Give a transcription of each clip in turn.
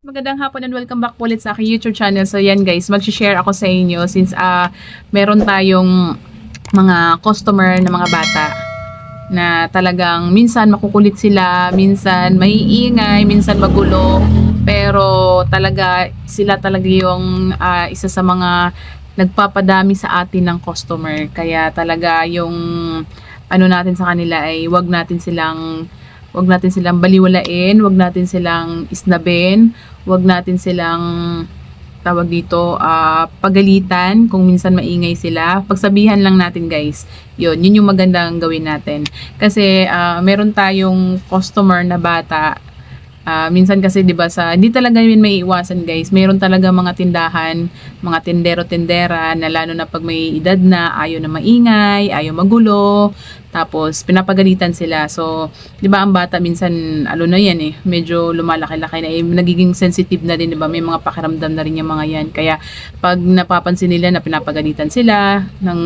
Magandang hapon and welcome back ulit sa aking YouTube channel. So yan guys, mag-share ako sa inyo since ah meron tayong mga customer na mga bata na talagang minsan makukulit sila, minsan maiingay, minsan magulo, pero talaga sila talaga yung ah, isa sa mga nagpapadami sa atin ng customer. Kaya talaga yung ano natin sa kanila ay wag natin silang wag natin silang baliwalain, wag natin silang isnabin, wag natin silang tawag dito ah, pagalitan kung minsan maingay sila. Pagsabihan lang natin guys. Yun, yun yung magandang gawin natin. Kasi ah, meron tayong customer na bata Ah, minsan kasi 'di ba sa hindi talaga yun may iwasan guys. Meron talaga mga tindahan, mga tindero-tindera na lalo na pag may edad na ayaw na maingay, ayaw magulo, tapos pinapagalitan sila. So, 'di ba ang bata minsan ano na yan eh, medyo lumalaki-laki na eh, nagiging sensitive na din 'di ba? May mga pakiramdam na rin yung mga yan. Kaya pag napapansin nila na pinapagalitan sila ng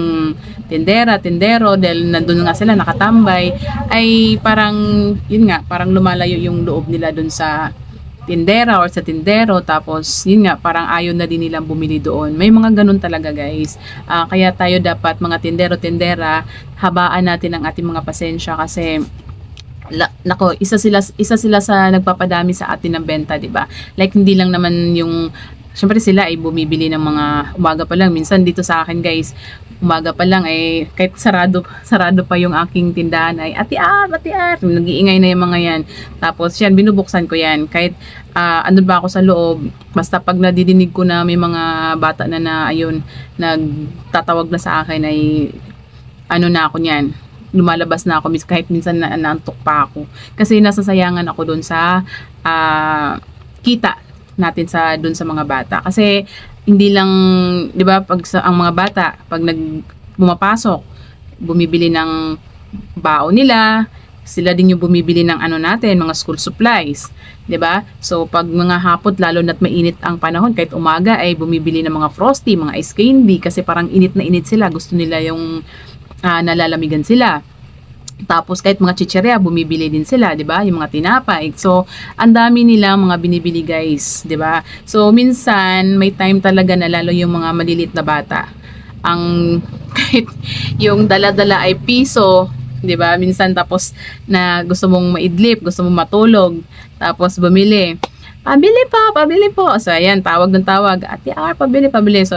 tindera, tindero dahil nandun nga sila nakatambay, ay parang yun nga, parang lumalayo yung loob nila dun sa tindera or sa tindero tapos yun nga parang ayaw na din nilang bumili doon. May mga ganun talaga guys. Ah, kaya tayo dapat mga tindero tindera habaan natin ang ating mga pasensya kasi la, nako isa sila isa sila sa nagpapadami sa atin ng benta di ba? Like hindi lang naman yung Siyempre sila ay bumibili ng mga umaga pa lang. Minsan dito sa akin guys, umaga pa lang ay kahit sarado sarado pa yung aking tindahan ay ati ar, ati ar. Nag-iingay na yung mga yan. Tapos yan, binubuksan ko yan. Kahit ah, andun ba ako sa loob, basta pag nadidinig ko na may mga bata na na ayun, nagtatawag na sa akin ay ano na ako niyan lumalabas na ako kahit minsan na naantok pa ako kasi nasasayangan ako doon sa ah, kita natin sa doon sa mga bata kasi hindi lang 'di ba pag sa ang mga bata pag nag pumapasok bumibili ng baon nila sila din yung bumibili ng ano natin mga school supplies 'di ba? So pag mga hapot lalo na't mainit ang panahon kahit umaga ay bumibili ng mga frosty mga ice candy kasi parang init na init sila gusto nila yung ah, nalalamigan sila tapos kahit mga chicheria, bumibili din sila, 'di ba? Yung mga tinapay. So, ang dami nila mga binibili, guys, 'di ba? So, minsan may time talaga na lalo yung mga maliliit na bata. Ang kahit yung dala-dala ay piso, 'di ba? Minsan tapos na gusto mong maidlip, gusto mong matulog, tapos bumili. Pabili po, pabili po. So, ayan, tawag ng tawag. Ate R, pabili, pabili. So,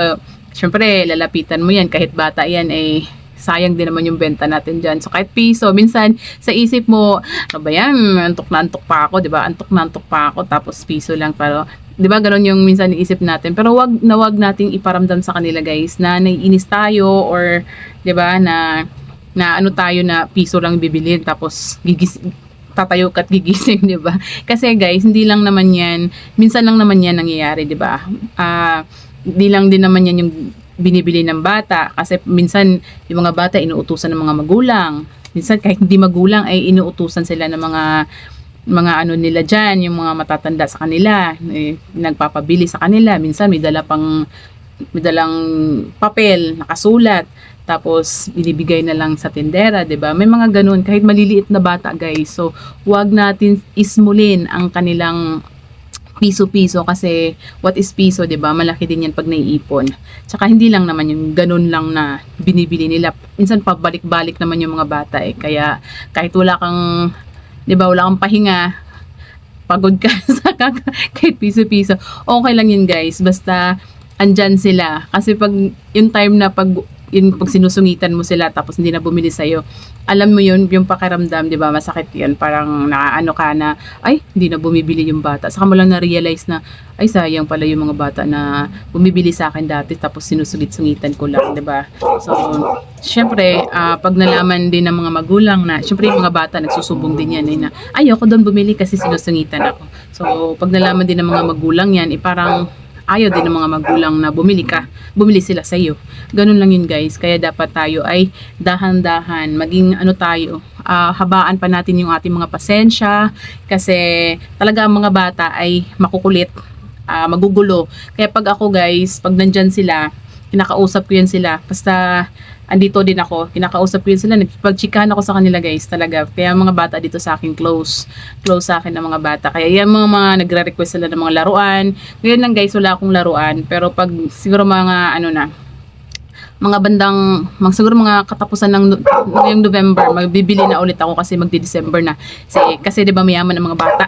syempre, lalapitan mo yan. Kahit bata yan, eh, sayang din naman yung benta natin dyan. So, kahit piso, minsan, sa isip mo, ano ba yan? Antok na antok pa ako, di ba? Antok na antok pa ako, tapos piso lang. Pero, di ba, ganun yung minsan iisip natin. Pero, wag na wag nating iparamdam sa kanila, guys, na naiinis tayo or, di ba, na, na ano tayo na piso lang bibilin, tapos gigis, tatayo ka at gigising, di ba? Kasi guys, hindi lang naman yan, minsan lang naman yan nangyayari, di ba? Ah, hindi lang din naman yan yung binibili ng bata kasi minsan yung mga bata inuutusan ng mga magulang. Minsan kahit hindi magulang ay inuutusan sila ng mga mga ano nila dyan, yung mga matatanda sa kanila, eh, nagpapabili sa kanila. Minsan may dala pang may dalang papel, nakasulat, tapos binibigay na lang sa tindera, 'di ba? May mga ganun kahit maliliit na bata, guys. So, 'wag natin ismulin ang kanilang piso-piso kasi what is piso, 'di ba? Malaki din 'yan pag naiipon. Tsaka hindi lang naman yung ganun lang na binibili nila. Minsan pabalik-balik naman yung mga bata eh. Kaya kahit wala kang 'di ba, wala kang pahinga, pagod ka sa kahit piso-piso. Okay lang yun guys, basta andyan sila. Kasi pag yung time na pag yun pag sinusungitan mo sila tapos hindi na bumili sa'yo, alam mo yun, yung pakiramdam, di ba, masakit yun. Parang naaano ka na, ay, hindi na bumibili yung bata. Saka mo lang na-realize na, ay, sayang pala yung mga bata na bumibili sa akin dati tapos sinusungit-sungitan ko lang, di ba? So, syempre, ah, pag nalaman din ng mga magulang na, syempre yung mga bata nagsusubong din yan, eh, na, ay, ako doon bumili kasi sinusungitan ako. So, pag nalaman din ng mga magulang yan, eh, parang, ayaw din ng mga magulang na bumili ka, bumili sila sa iyo. Ganun lang yun guys. Kaya dapat tayo ay dahan-dahan, maging ano tayo, ah, habaan pa natin yung ating mga pasensya kasi talaga ang mga bata ay makukulit, ah, magugulo. Kaya pag ako guys, pag nandyan sila, kinakausap ko yan sila. Basta andito din ako, kinakausap ko yun sila, nagpagchikahan ako sa kanila guys talaga. Kaya mga bata dito sa akin close, close sa akin ng mga bata. Kaya yan mga, mga nagre-request sila ng mga laruan. Ngayon lang guys, wala akong laruan. Pero pag siguro mga ano na, mga bandang, mag, siguro mga katapusan ng ngayong November, magbibili na ulit ako kasi magdi-December na. Kasi, kasi di ba mayaman ng mga bata?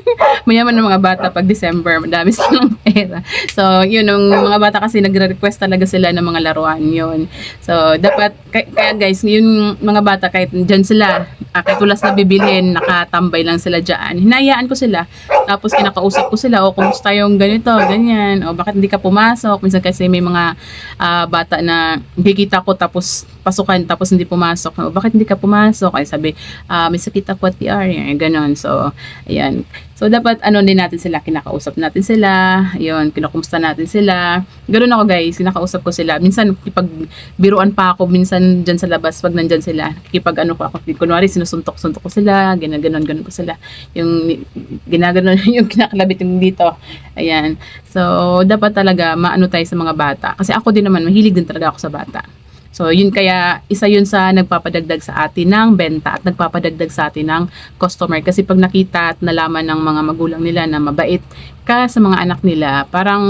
mayaman ng mga bata pag December, madami silang pera. So, yun, yung mga bata kasi nagre-request talaga sila ng mga laruan yun. So, dapat, kaya, kaya guys, yung mga bata, kahit dyan sila, ah, kahit wala sila bibilhin, nakatambay lang sila dyan. Hinayaan ko sila. Tapos, kinakausap ko sila, o kumusta yung ganito, ganyan, o bakit hindi ka pumasok? Minsan kasi may mga ah, bata na nakikita ko tapos pasukan tapos hindi pumasok. O, bakit hindi ka pumasok? Ay sabi, ah, may sakit ako at PR. Ganon. So, ayan. So, dapat ano din natin sila, kinakausap natin sila, yun, kinakumusta natin sila. Ganun ako guys, kinakausap ko sila. Minsan, kipag biruan pa ako, minsan dyan sa labas, pag nandyan sila, kipag ano ko ako, kunwari sinusuntok-suntok ko sila, ganun, ganun, ganun ko sila. Yung ginaganon, yung kinakalabit yung dito. Ayan. So, dapat talaga maano tayo sa mga bata. Kasi ako din naman, mahilig din talaga ako sa bata. So, yun kaya, isa yun sa nagpapadagdag sa atin ng benta at nagpapadagdag sa atin ng customer. Kasi pag nakita at nalaman ng mga magulang nila na mabait ka sa mga anak nila, parang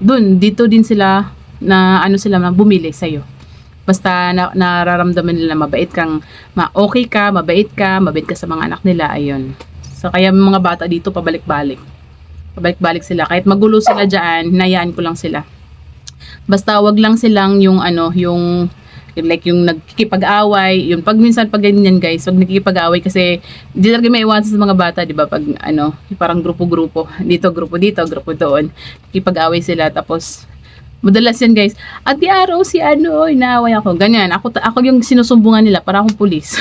dun, dito din sila na ano sila na bumili sa'yo. Basta na, nararamdaman nila mabait kang, ma okay ka, mabait ka, mabait ka sa mga anak nila, ayun. So, kaya mga bata dito pabalik-balik. Pabalik-balik sila. Kahit magulo sila dyan, hinayaan ko lang sila. Basta wag lang silang yung ano, yung like yung nagkikipag-away, yung pag minsan pag ganyan guys, wag nagkikipag-away kasi hindi talaga may iwasan sa mga bata, di ba? Pag ano, parang grupo-grupo, dito grupo dito, grupo doon, kikipag-away sila tapos Madalas yan guys. At di araw si ano, inaaway ako. Ganyan. Ako, ako yung sinusumbungan nila para akong pulis.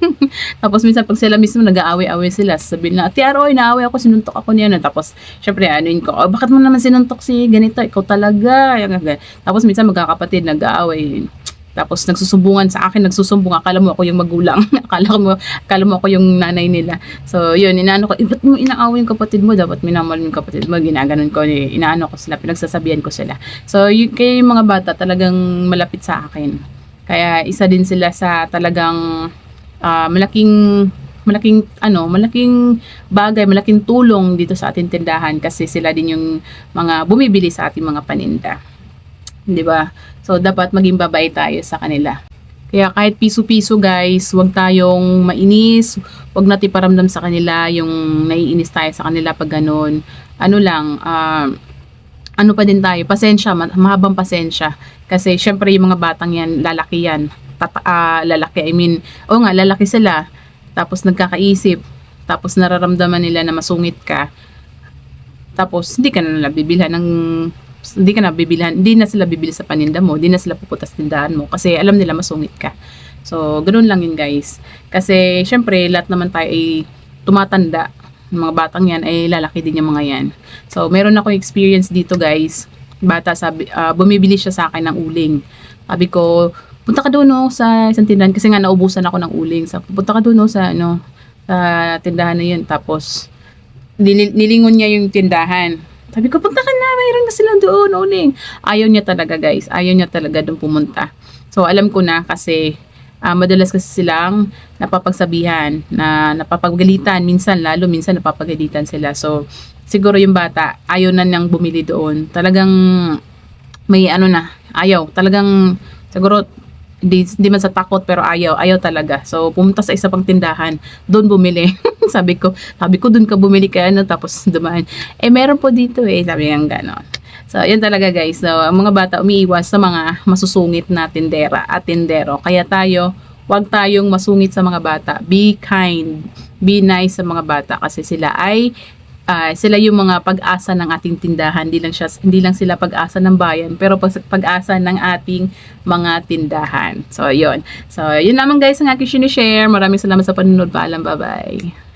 Tapos minsan pag sila mismo nag-aaway-away sila, sabihin na, Ate Aro, inaaway ako, sinuntok ako niya. Tapos, syempre, yun ko, oh, bakit mo naman sinuntok si ganito? Ikaw talaga. Tapos minsan magkakapatid, nag-aaway. Tapos nagsusumbungan sa akin, nagsusumbong, akala mo ako yung magulang. akala mo, akala mo ako yung nanay nila. So, yun, inaano ko, eh, ba't mo inaaway yung kapatid mo? Dapat minamahal yung kapatid mo. Ginaganon ko, inaano ko sila, pinagsasabihan ko sila. So, y- kaya yung mga bata talagang malapit sa akin. Kaya isa din sila sa talagang ah, malaking malaking ano, malaking bagay, malaking tulong dito sa ating tindahan kasi sila din yung mga bumibili sa ating mga paninda. 'Di ba? So dapat maging babay tayo sa kanila. Kaya kahit piso-piso guys, huwag tayong mainis, huwag natin paramdam sa kanila yung naiinis tayo sa kanila pag ganun. Ano lang, ah, ano pa din tayo, pasensya, ma- mahabang pasensya. Kasi syempre yung mga batang yan, lalaki yan. Tata- ah, lalaki, I mean, o nga, lalaki sila. Tapos nagkakaisip. Tapos nararamdaman nila na masungit ka. Tapos hindi ka na nila bibilhan ng hindi ka na bibilhan, hindi na sila bibili sa paninda mo, hindi na sila pupunta sa tindahan mo kasi alam nila masungit ka. So, ganoon lang yun guys. Kasi syempre lahat naman tayo ay tumatanda. Yung mga batang yan ay lalaki din yung mga yan. So, meron ako experience dito guys. Bata sabi, ah, bumibili siya sa akin ng uling. Sabi ko, punta ka doon no, sa isang tindahan kasi nga naubusan ako ng uling. Sabi, punta ka doon no, sa ano sa tindahan na yun. Tapos nil- nilingon niya yung tindahan. Sabi ko, punta ka na, mayroon na sila doon, uling. Ayaw niya talaga guys, ayaw niya talaga doon pumunta. So alam ko na kasi ah, madalas kasi silang napapagsabihan, na napapagalitan, minsan lalo, minsan napapagalitan sila. So siguro yung bata, ayaw na niyang bumili doon. Talagang may ano na, ayaw. Talagang siguro di, di man sa takot pero ayaw, ayaw talaga. So pumunta sa isa pang tindahan, doon bumili. sabi ko, sabi ko doon ka bumili kaya ano tapos dumaan. Eh meron po dito eh, sabi nga gano'n. So, yun talaga guys. So, ang mga bata umiiwas sa mga masusungit na tindera at tindero. Kaya tayo, wag tayong masungit sa mga bata. Be kind. Be nice sa mga bata kasi sila ay ah, sila yung mga pag-asa ng ating tindahan. Hindi lang, siya, hindi lang sila pag-asa ng bayan, pero pag- pag-asa ng ating mga tindahan. So, yun. So, yun lamang guys ang aking sinishare. Maraming salamat sa panunod. Paalam. Bye-bye.